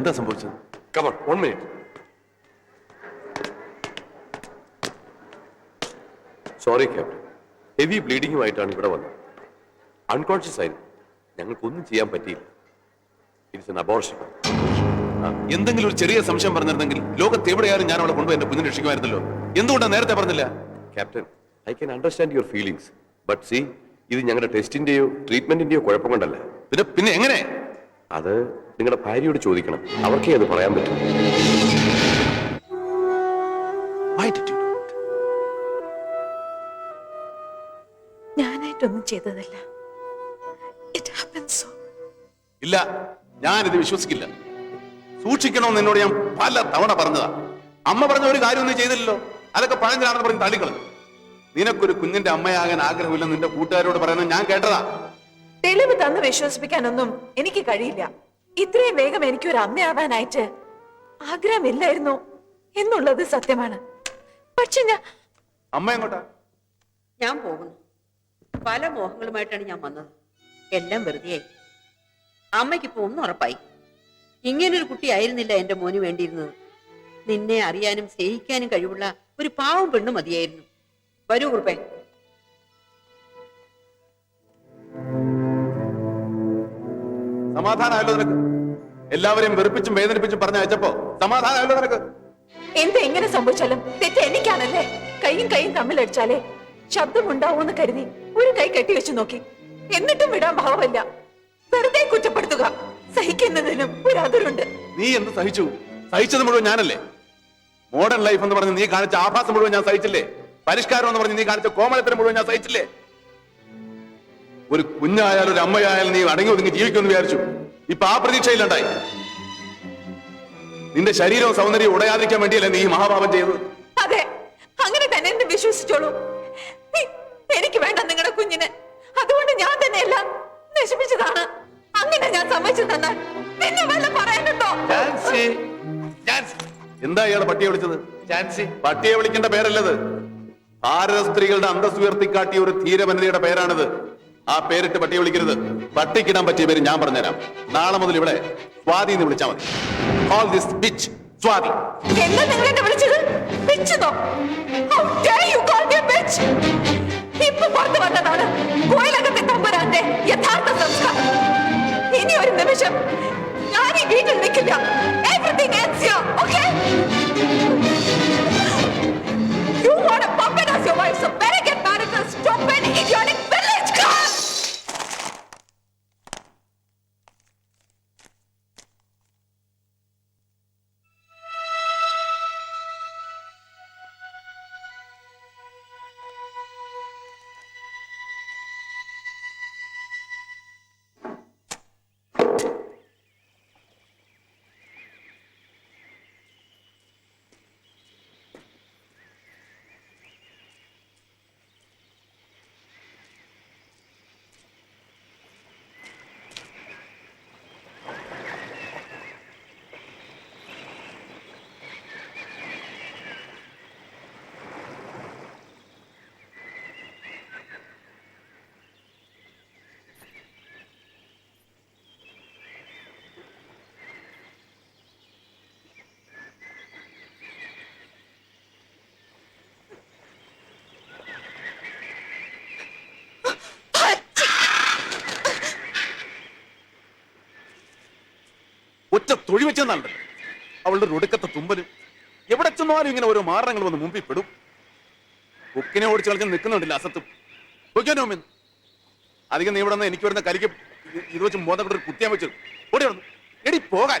എന്താ സംഭവിച്ചത്? Come on one minute sorry captain heavy ബ്ലീഡിങ്ങുമായിട്ടാണ് ഇവിടെ വന്നത്. അൺകോൺഷ്യസ് ആയിരുന്നു. ഞങ്ങൾക്കൊന്നും ചെയ്യാൻ പറ്റിയില്ല. ഇറ്റ്സ് എൻ അബോർഷൻ എന്തെങ്കിലും ഒരു ചെറിയ സംശയം പറഞ്ഞിരുന്നെങ്കിൽ ലോകത്ത് എവിടെയാലും ഞാൻ അവളെ കൊണ്ടുപോയി എന്റെ കുഞ്ഞിനെ രക്ഷിക്കുമായിരുന്നല്ലോ. എന്തുകൊണ്ടാണ് നേരത്തെ പറഞ്ഞില്ല? Captain I can understand your feelings but see ഇത് ഞങ്ങളുടെ ടെസ്റ്റിന്റെയോ ട്രീറ്റ്മെന്റിന്റെയോ കുഴപ്പം കൊണ്ടല്ല. പിന്നെ പിന്നെ എങ്ങനെ? അത് നിങ്ങളുടെ ഭാര്യയോട് ചോദിക്കണം. അവർക്കേ അത് പറയാൻ പറ്റും. Why did you do it? ഞാനായിട്ടൊന്നും ചെയ്തതല്ല. ഇറ്റ് ഹാപ്പൻ സോ ഇല്ല ഞാനിത് വിശ്വസിക്കില്ല. സൂക്ഷിക്കണമെന്ന് എന്നോട് ഞാൻ പല തവണ പറഞ്ഞതാ. അമ്മ പറഞ്ഞ ഒരു കാര്യമൊന്നും ചെയ്തില്ലല്ലോ. അതൊക്കെ പഴഞ്ചനാണെന്ന് പറഞ്ഞ് തള്ളിക്കളഞ്ഞു. നിനക്കൊരു കുഞ്ഞിന്റെ അമ്മയാകാൻ ആഗ്രഹമില്ലെന്ന് നിന്റെ കൂട്ടുകാരോട് പറയുന്നത് ഞാൻ കേട്ടതാ. തെളിവ് തന്ന് വിശ്വസിപ്പിക്കാനൊന്നും എനിക്ക് കഴിയില്ല. ഇത്രയും വേഗം എനിക്ക് ഒരു അമ്മയാവാനായിട്ട് ആഗ്രഹമില്ലായിരുന്നു എന്നുള്ളത് സത്യമാണ്. പക്ഷെ ഞാൻ അമ്മ എങ്ങോട്ടാ? ഞാൻ പോകുന്നു. പല മോഹങ്ങളുമായിട്ടാണ് ഞാൻ വന്നത്. എല്ലാം വെറുതെയായി. അമ്മയ്ക്കിപ്പോ ഒന്നും ഉറപ്പായി. ഇങ്ങനൊരു കുട്ടിയായിരുന്നില്ല എന്റെ മോന് വേണ്ടിയിരുന്നത്. നിന്നെ അറിയാനും സ്നേഹിക്കാനും കഴിവുള്ള ഒരു പാവം പെണ്ണു മതിയായിരുന്നു. വരൂ കുറുപ്പേ. സമാധാനമല്ലോ നിനക്ക്. എല്ലാവരെയും വെറുപ്പിച്ചും വേദനിപ്പിച്ചും പറഞ്ഞയച്ചപ്പോ സമാധാനമല്ലോ നിനക്ക്. എന്ത് എങ്ങനെ സംഭവിച്ചാലും തെറ്റ് എനിക്കാണല്ലേ? കൈയും കൈയും തമ്മിലടിച്ചാലേ ശബ്ദമുണ്ടാവൂന്ന് കരുതി ഒരു കൈ കെട്ടി കെട്ടിവെച്ചു നോക്കി. എന്നിട്ടും വിടാൻ ഭാവമല്ല. വെറുതെ കുറ്റപ്പെടുത്തുക. സഹിക്കുന്നതിനും ഒരു അതിരുണ്ട്. നീ എന്ത് സഹിച്ചു? സഹിച്ചത് മുഴുവൻ ഞാനല്ലേ? മോഡേൺ ലൈഫ് എന്ന് പറഞ്ഞ് നീ കാണിച്ച ആഭാസം മുഴുവൻ ഞാൻ സഹിച്ചില്ലേ? പരിഷ്കാരം എന്ന് പറഞ്ഞ് നീ കാണിച്ച കോമളത്തിന് മുഴുവൻ ഞാൻ സഹിച്ചില്ലേ? ഒരു കുഞ്ഞായാലും ഒരു അമ്മയായാലും നീ അടങ്ങി ഒതുങ്ങി ജീവിക്കുമെന്ന് വിചാരിച്ചു. ഇപ്പൊ ആ പ്രതീക്ഷയിലുണ്ടായി. നിന്റെ ശരീരവും സൗന്ദര്യവും ഉടയാതിരിക്കാൻ വേണ്ടിയല്ലേ നീ മഹാഭാവം മഹാപാപം ചെയ്തത്? അതെ. അങ്ങനെ തന്നെ എന്നെ വിശ്വസിച്ചോളൂ. എനിക്ക് വേണ്ട നിങ്ങളുടെ കുഞ്ഞിനെ. അതുകൊണ്ട് ഞാൻ തന്നെ എല്ലാം നശിപ്പിച്ചതാണ്. അങ്ങനെ ഞാൻ സമ്മതിച്ചു തന്നാൽ പിന്നെ വല്ല പറയാനുണ്ടോ? എന്താ ഇയാളെ പട്ടിയെ വിളിച്ചത്? ചാൻസി പട്ടിയെ വിളിക്കേണ്ട പേരല്ലത്. ഭാരത സ്ത്രീകളുടെ അന്തസ് ഉയർത്തിക്കാട്ടിയ ഒരു ധീരവനിതയുടെ പേരാണിത്. ആ പേരിട്ട് പട്ടിയെ വിളിക്കരുത്. പട്ടിക്കിടാൻ പറ്റിയ പേര് ഞാൻ പറഞ്ഞുതരാം. നാളെ മുതൽ ഇവിടെ സ്വാതി എന്ന് വിളിച്ചാൽ മതി. All this bitch Swathi. എന്താ നിങ്ങൾ എന്നെ വിളിച്ചത്? പിച്ചതോ How dare you call me a bitch? ഇപ്പൊ പുറത്ത് വന്നതാണ്. കോയിലകത്തെ തമ്പുരാന്റെ യഥാർത്ഥ സംസ്കാരം. ഇനി ഒരു നിമിഷം ഞാൻ ഈ വീട്ടിൽ നിൽക്കില്ല. തൊഴി വെച്ചെന്നാണ് അവളുടെ ഒടുക്കത്തെ തുമ്പലും. എവിടെ ചെന്നാലും ഇങ്ങനെ ഓരോ മാരണങ്ങൾ വന്ന് മുമ്പിൽ പെടും. ബുക്കിനെ ഓടിച്ച് കളിച്ച് നിൽക്കുന്നുണ്ടില്ല അസത്തും? അധികം നീ ഇവിടെ നിന്ന് എനിക്ക് വരുന്ന കലിക്ക് ഇത് വെച്ച് മോതപ്പെട്ടൊരു കുത്തിയാൻ വെച്ചു ഓടി എടി പോകാൻ.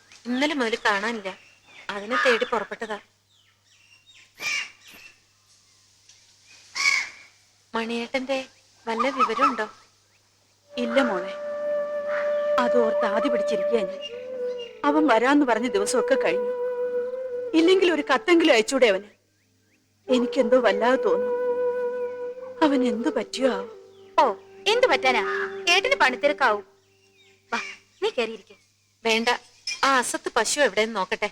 ഇന്നലെ മുതൽ കാണാനില്ല. അതിനെ തേടി പുറപ്പെട്ടതാ. മണിയേട്ടന്റെ വല്ല വിവരമുണ്ടോ? ഇല്ല മോളെ. അതോർത്ത് ആദ്യ പിടിച്ചിരിക്കുക ഞാൻ. അവൻ വരാന്ന് പറഞ്ഞ ദിവസമൊക്കെ കഴിഞ്ഞു. ഇല്ലെങ്കിൽ ഒരു കത്തെങ്കിലും അയച്ചൂടെ അവന്? എനിക്കെന്തോ വല്ലാതെ തോന്നുന്നു. അവൻ എന്തു പറ്റിയോ ഓ എന്ത് പറ്റാനാ? ഏട്ടന് പണിത്തിരക്കാവും. വാ നീ കയറിയിരിക്കെ വേണ്ട. ആ അസത്ത് പശു എവിടെയെന്ന് നോക്കട്ടെ.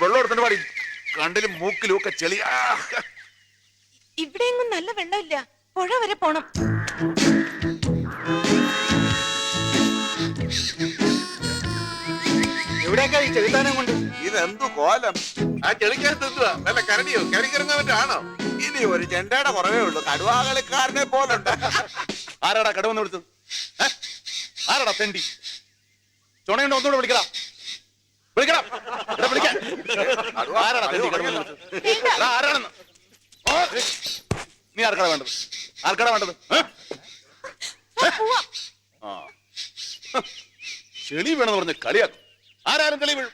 വെള്ളം എടുത്തിട്ട് വാടി കണ്ടിലും മൂക്കിലും ഒക്കെ ചെളി. ഇവിടെ എങ്ങും നല്ല വെള്ളമില്ല. പുഴ വരെ പോണം. എവിടെയൊക്കെ ഈ ചെകുത്താനം കൊണ്ട്? ഇതെന്തു കോലം? ആ ചെളിക്കകത്ത് എന്തുവാ നല്ല കരടിയോ? കരടിക്കിറങ്ങാൻ പറ്റാണോ ഇനി ഒരു ചെണ്ടയുടെ കുറവേ ഉള്ളൂ. കടുവാകളിക്കാരനെ പോലുണ്ട്. ആരാടാ കടുവന്ന് വിളിച്ചത്? ആരാടാ തെണ്ടി? ചുണയുണ്ട്? ഒന്നുകൂടെ വിളിക്കടാ. വിളിക്കടാ എടാ, വിളിക്കാൻ. വിളിച്ചത് എടാ, ആരാണെന്ന്? ഓ, നീ ആർക്കടാ വേണ്ടത്? ആർക്കടാ വേണ്ടത്? ഏ? ഏ? ആ. ചെളി വേണമെന്ന് പറഞ്ഞ് കളിയാക്കും. ആരാരും കളി വീഴും.